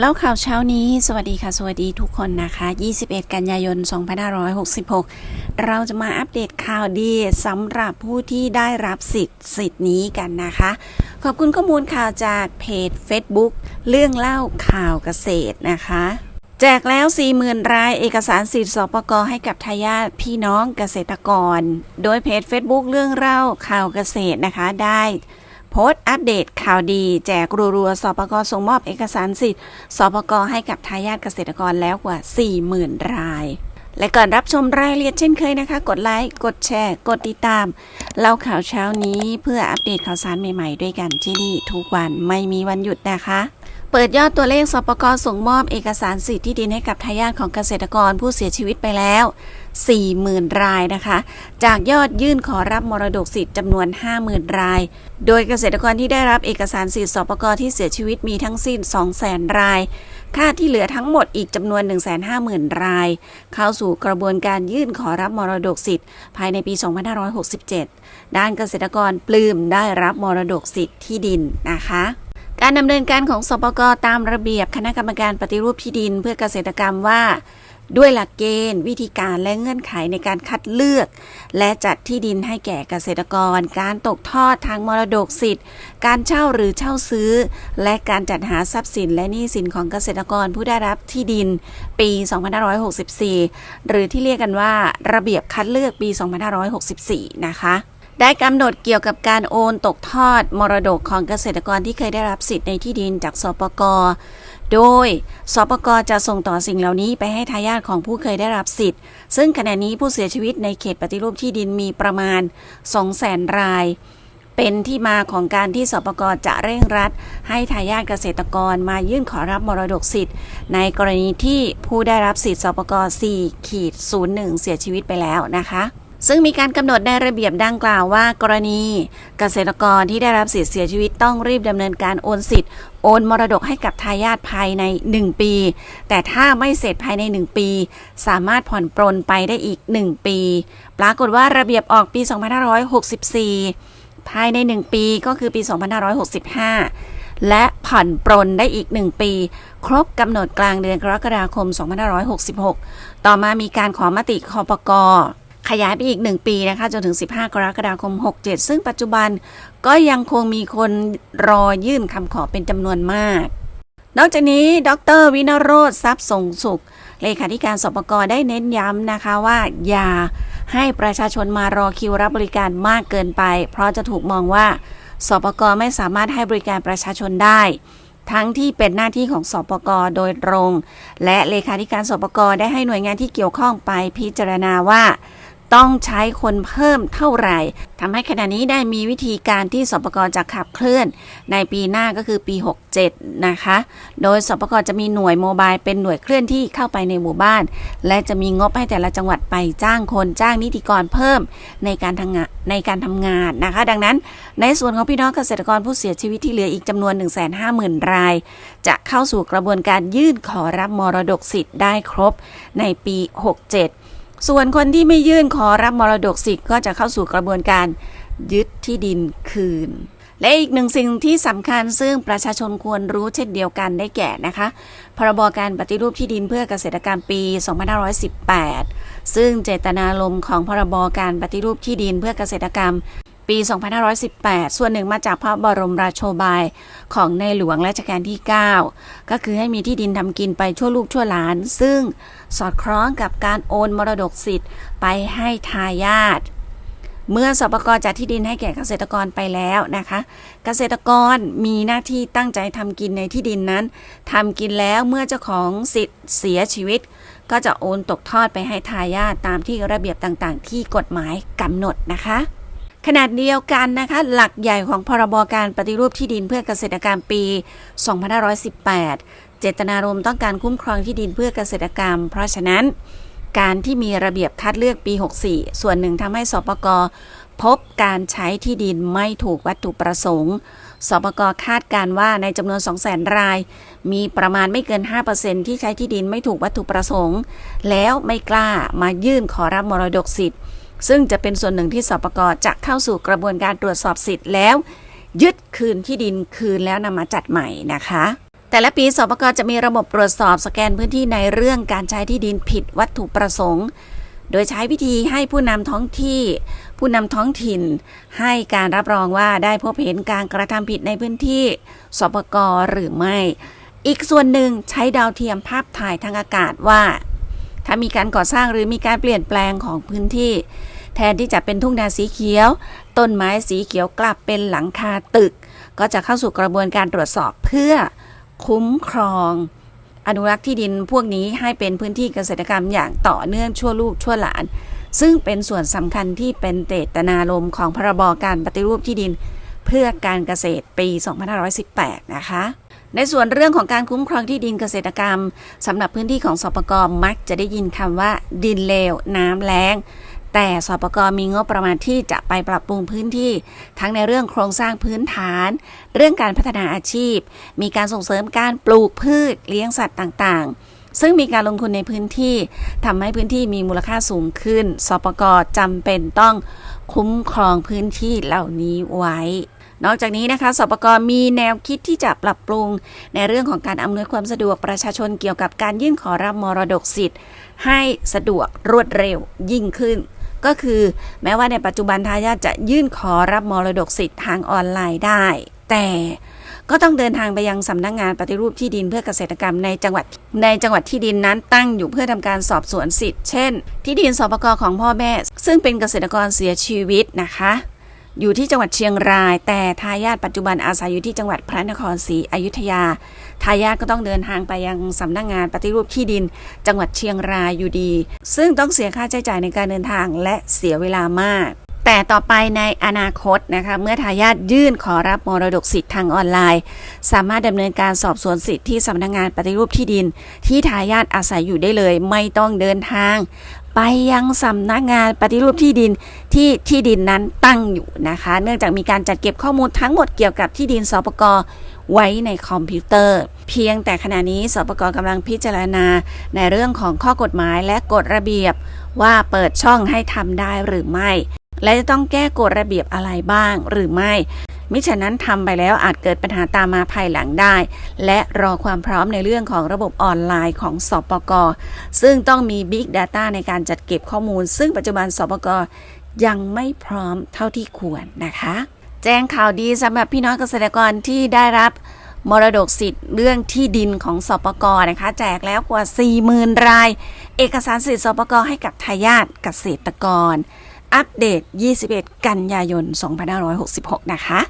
แล้วข่าวเช้านี้ สวัสดีค่ะ สวัสดีทุกคนนะคะ 21 กันยายน 2566 เราจะมาอัปเดตข่าวดีสำหรับผู้ที่ได้รับสิทธิ์สิทธิ์นี้กันนะคะ ขอบคุณข้อมูลข่าวจากเพจ Facebook เรื่องเล่าข่าวเกษตรนะคะแจกแล้ว 40,000 รายเอกสารสิทธิ์สปกให้กับทายาทพี่น้องเกษตรกร โดยเพจ Facebook เรื่องเล่าข่าวเกษตรนะคะได้ พสต์อัปเดตข่าวดี แจกรัวๆสปกส่งมอบเอกสารสิทธิ์สปกให้กับทายาทเกษตรกรแล้วกว่า 40,000 ราย และก่อนรับชมรายละเอียดเช่นเคยนะคะ กดไลค์ กดแชร์ กดติดตาม เล่าข่าวเช้านี้เพื่ออัปเดตข่าวสารใหม่ๆ ด้วยกันที่นี่ทุกวันไม่มีวันหยุดนะคะ เปิดยอดตัวเลขสปกส่งมอบเอกสารสิทธิ์ที่ดินให้กับทายาทของเกษตรกรผู้เสียชีวิตไปแล้ว 40,000 รายนะคะ จากยอดยื่นขอรับมรดกสิทธิ์จำนวน 50,000 ราย โดยเกษตรกรที่ได้รับเอกสารสิทธิ์สปกที่เสียชีวิตมีทั้งสิ้น 200,000 ราย ค่าที่เหลือทั้งหมดอีกจำนวน 150,000 ราย เข้าสู่กระบวนการยื่นขอรับมรดกสิทธิ์ภายในปี 2567 ด้านเกษตรกรปลื้มได้รับมรดกสิทธิ์ที่ดินนะคะ การดำเนินการของสปกตามระเบียบคณะกรรมการปฏิรูปที่ดินเพื่อเกษตรกรรมว่า ด้วยหลักเกณฑ์ วิธีการและเงื่อนไขในการคัดเลือก และจัดที่ดินให้แก่เกษตรกร การตกทอดทางมรดกสิทธิ์ การเช่าหรือเช่าซื้อ และการจัดหาทรัพย์สินและหนี้สินของเกษตรกรผู้ได้รับที่ดินปี 2564 หรือที่เรียกกันว่า ระเบียบคัดเลือกปี 2564 นะคะ ได้กำหนดเกี่ยวกับการโอนตกทอดมรดกของเกษตรกรที่เคยได้รับสิทธิ์ในที่ดินจากสปกโดยสปกจะส่งต่อสิ่งเหล่านี้ไปให้ทายาทของผู้เคยได้รับสิทธิ์ ซึ่งขณะนี้ผู้เสียชีวิตในเขตปฏิรูปที่ดินมีประมาณ 200,000 ราย เป็นที่มาของการที่สปกจะเร่งรัด ให้ทายาทเกษตรกรมายื่นขอรับมรดกสิทธิ์ ในกรณีที่ผู้ได้รับสิทธิ์สปก4ขีด01เสียชีวิตไปแล้วนะคะ ซึ่งมีการกำหนดในระเบียบดังกล่าวว่า กรณีเกษตรกรที่ได้รับสิทธิ์เสียชีวิตต้องรีบดำเนินการโอนสิทธิ์โอนมรดกให้กับทายาทภายใน 1 ปี แต่ถ้าไม่เสร็จภายใน 1 ปี สามารถผ่อนปรนไปได้อีก 1 ปี ปรากฏว่าระเบียบออกปี 2564 ภายใน 1 ปีก็คือปี 2565 และผ่อนปรนได้อีก 1 ปี ครบกำหนดกลางเดือนกรกฎาคม 2566 ต่อมามีการขอมติคอปก ขยายไปอีก 1 ปีนะคะจนถึง 15 กรกฎาคม 67 ซึ่งปัจจุบันก็ยังคงมีคนรอยื่นคำขอเป็นจำนวนมาก นอกจากนี้ ดรวินโรธทรัพย์สงสุข เลขาธิการสปกได้เน้นย้ำนะคะว่าอย่าให้ประชาชนมารอคิวรับบริการมากเกินไป เพราะจะถูกมองว่าสปกไม่สามารถให้บริการประชาชนได้ ทั้งที่เป็นหน้าที่ของสปกโดยตรง และเลขาธิการสปกได้ให้หน่วยงานที่เกี่ยวข้องไปพิจารณาว่า ต้องใช้คนเพิ่มเท่าไหร่ทำให้ขณะนี้ได้มีวิธีการที่สปกจะขับเคลื่อน ในปีหน้าก็คือปี 67 นะคะ โดยสปกจะมีหน่วยโมบายเป็นหน่วยเคลื่อนที่เข้าไปในหมู่บ้าน และจะมีงบให้แต่ละจังหวัดไปจ้างคนจ้างนิติกรเพิ่มในการทำงานในการทำงานนะคะ ดังนั้น ในส่วนของพี่น้องเกษตรกรผู้เสียชีวิตที่เหลืออีกจำนวน 150,000 ราย จะเข้าสู่กระบวนการยื่นขอรับมรดกสิทธิ์ได้ครบในปี 67 ส่วนคนที่ไม่ยื่นขอรับมรดกสิทธิ์ก็จะเข้าสู่กระบวนการยึดที่ดินคืน และอีกหนึ่งสิ่งที่สำคัญซึ่งประชาชนควรรู้เช่นเดียวกันได้แก่นะคะ พรบการปฏิรูปที่ดินเพื่อเกษตรกรรมปี 2518 ซึ่งเจตนารมณ์ของพรบการปฏิรูปที่ดินเพื่อเกษตรกรรม ปี 2518 ส่วนหนึ่งมาจากพระบรมราโชบายของในหลวงรัชกาลที่ 9 ก็คือให้มีที่ดินทำกินไปชั่วลูกชั่วหลาน ซึ่งสอดคล้องกับการโอนมรดกสิทธิ์ไปให้ทายาทเมื่อสปกจัดที่ดินให้แก่เกษตรกรไปแล้วนะคะ เกษตรกรมีหน้าที่ตั้งใจทำกินในที่ดินนั้นทำกินแล้วเมื่อเจ้าของสิทธิ์เสียชีวิต ก็จะโอนตกทอดไปให้ทายาทตามที่ระเบียบต่างๆ ที่กฎหมายกำหนดนะคะ ขนาดเดียวกันนะคะหลักใหญ่ของพรบการปฏิรูปที่ดินเพื่อเกษตรกรรมปี 2518 เจตนารมณ์ต้องการคุ้มครองที่ดินเพื่อเกษตรกรรม เพราะฉะนั้น การที่มีระเบียบคัดเลือกปี 64 ส่วนหนึ่งทำให้สปกพบการใช้ที่ดินไม่ถูกวัตถุประสงค์สปกคาดการว่าในจำนวน 200,000 ราย มีประมาณไม่เกิน 5%ที่ใช้ที่ดินไม่ถูกวัตถุประสงค์ แล้วไม่กล้ามายื่นขอรับมรดกสิทธิ์ ซึ่งจะเป็นส่วนหนึ่งที่สปกจะเข้าสู่กระบวนการตรวจสอบสิทธิ์แล้ว ยึดคืนที่ดินคืนแล้วนำมาจัดใหม่นะคะ แต่ละปีสปกจะมีระบบตรวจสอบสแกนพื้นที่ในเรื่องการใช้ที่ดินผิดวัตถุประสงค์ โดยใช้วิธีให้ผู้นำท้องที่ ผู้นำท้องถิ่น ให้การรับรองว่าได้พบเห็นการกระทำผิดในพื้นที่สปกหรือไม่ อีกส่วนหนึ่งใช้ดาวเทียมภาพถ่ายทางอากาศว่า ถ้ามีการก่อสร้างหรือมีการเปลี่ยนแปลงของพื้นที่ แทนที่จะเป็นทุ่งนาสีเขียว ต้นไม้สีเขียวกลับเป็นหลังคาตึก ก็จะเข้าสู่กระบวนการตรวจสอบเพื่อคุ้มครอง อนุรักษ์ที่ดินพวกนี้ให้เป็นพื้นที่เกษตรกรรมอย่างต่อเนื่องชั่วลูกชั่วหลาน ซึ่งเป็นส่วนสำคัญที่เป็นเจตนารมณ์ของพรบการปฏิรูปที่ดิน เพื่อการเกษตรปี 2518 นะคะ ในส่วนเรื่องของการคุ้มครองที่ดินเกษตรกรรมสำหรับพื้นที่ของสปกมักจะได้ยินคำว่า ดินเลวน้ำแล้งแต่สปกมีงบประมาณที่จะไปปรับปรุงพื้นที่ ทั้งในเรื่องโครงสร้างพื้นฐาน เรื่องการพัฒนาอาชีพ มีการส่งเสริมการปลูกพืชเลี้ยงสัตว์ต่างๆ ซึ่งมีการลงทุนในพื้นที่ทำให้พื้นที่มีมูลค่าสูงขึ้น สปกจำเป็นต้องคุ้มครองพื้นที่เหล่านี้ไว้ นอกจากนี้นะคะสปกมีแนวคิดที่จะปรับปรุง ในเรื่องของการอำนวยความสะดวกประชาชนเกี่ยวกับการยื่นขอรับมรดกสิทธิ์ ให้สะดวกรวดเร็วยิ่งขึ้น ก็คือแม้ว่าในปัจจุบันทายาทจะยื่นขอรับมรดกสิทธิ์ทางออนไลน์ได้ แต่ก็ต้องเดินทางไปยังสำนักงานปฏิรูปที่ดินเพื่อเกษตรกรรมในจังหวัดในจังหวัดที่ดินนั้นตั้งอยู่เพื่อทำการสอบสวนสิทธิ์ เช่น ที่ดินสปกของพ่อแม่ ซึ่งเป็นเกษตรกรเสียชีวิตนะคะ อยู่ที่จังหวัดเชียงราย แต่ทายาทปัจจุบันอาศัยอยู่ที่จังหวัดพระนครศรีอยุธยา ทายาทก็ต้องเดินทางไปยังสำนักงานปฏิรูปที่ดิน จังหวัดเชียงรายอยู่ดี ซึ่งต้องเสียค่าใช้จ่ายในการเดินทางและเสียเวลามาก แต่ต่อไปในอนาคตนะคะเมื่อทายาทยื่นขอรับมรดกสิทธิ์ทางออนไลน์ สามารถดำเนินการสอบสวนสิทธิ์ที่สำนักงานปฏิรูปที่ดิน ที่ทายาทอาศัยอยู่ได้เลย ไม่ต้องเดินทาง ไปยังสำนักงานปฏิรูปที่ดินที่ที่ดินนั้นตั้งอยู่นะคะ เนื่องจากมีการจัดเก็บข้อมูลทั้งหมดเกี่ยวกับที่ดินสปกไว้ในคอมพิวเตอร์ เพียงแต่ขณะนี้สปกกำลังพิจารณาในเรื่องของข้อกฎหมายและกฎระเบียบว่าเปิดช่องให้ทำได้หรือไม่ และจะต้องแก้กฎระเบียบอะไรบ้างหรือไม่ มิฉะนั้นทำไปแล้วอาจเกิดปัญหาตามมาภายหลังได้ และรอความพร้อมในเรื่องของระบบออนไลน์ของสปกซึ่งต้องมี Big Data ในการจัดเก็บข้อมูล ซึ่งปัจจุบันสปกยังไม่พร้อมเท่าที่ควรนะคะ แจ้งข่าวดีสำหรับพี่น้องเกษตรกรที่ได้รับมรดกสิทธิ์เรื่องที่ดินของสปกนะคะ แจกแล้วกว่า 40,000 ราย เอกสารสิทธิ์สปกให้กับทายาทเกษตรกร อัปเดต 21 กันยายน 2566 นะคะ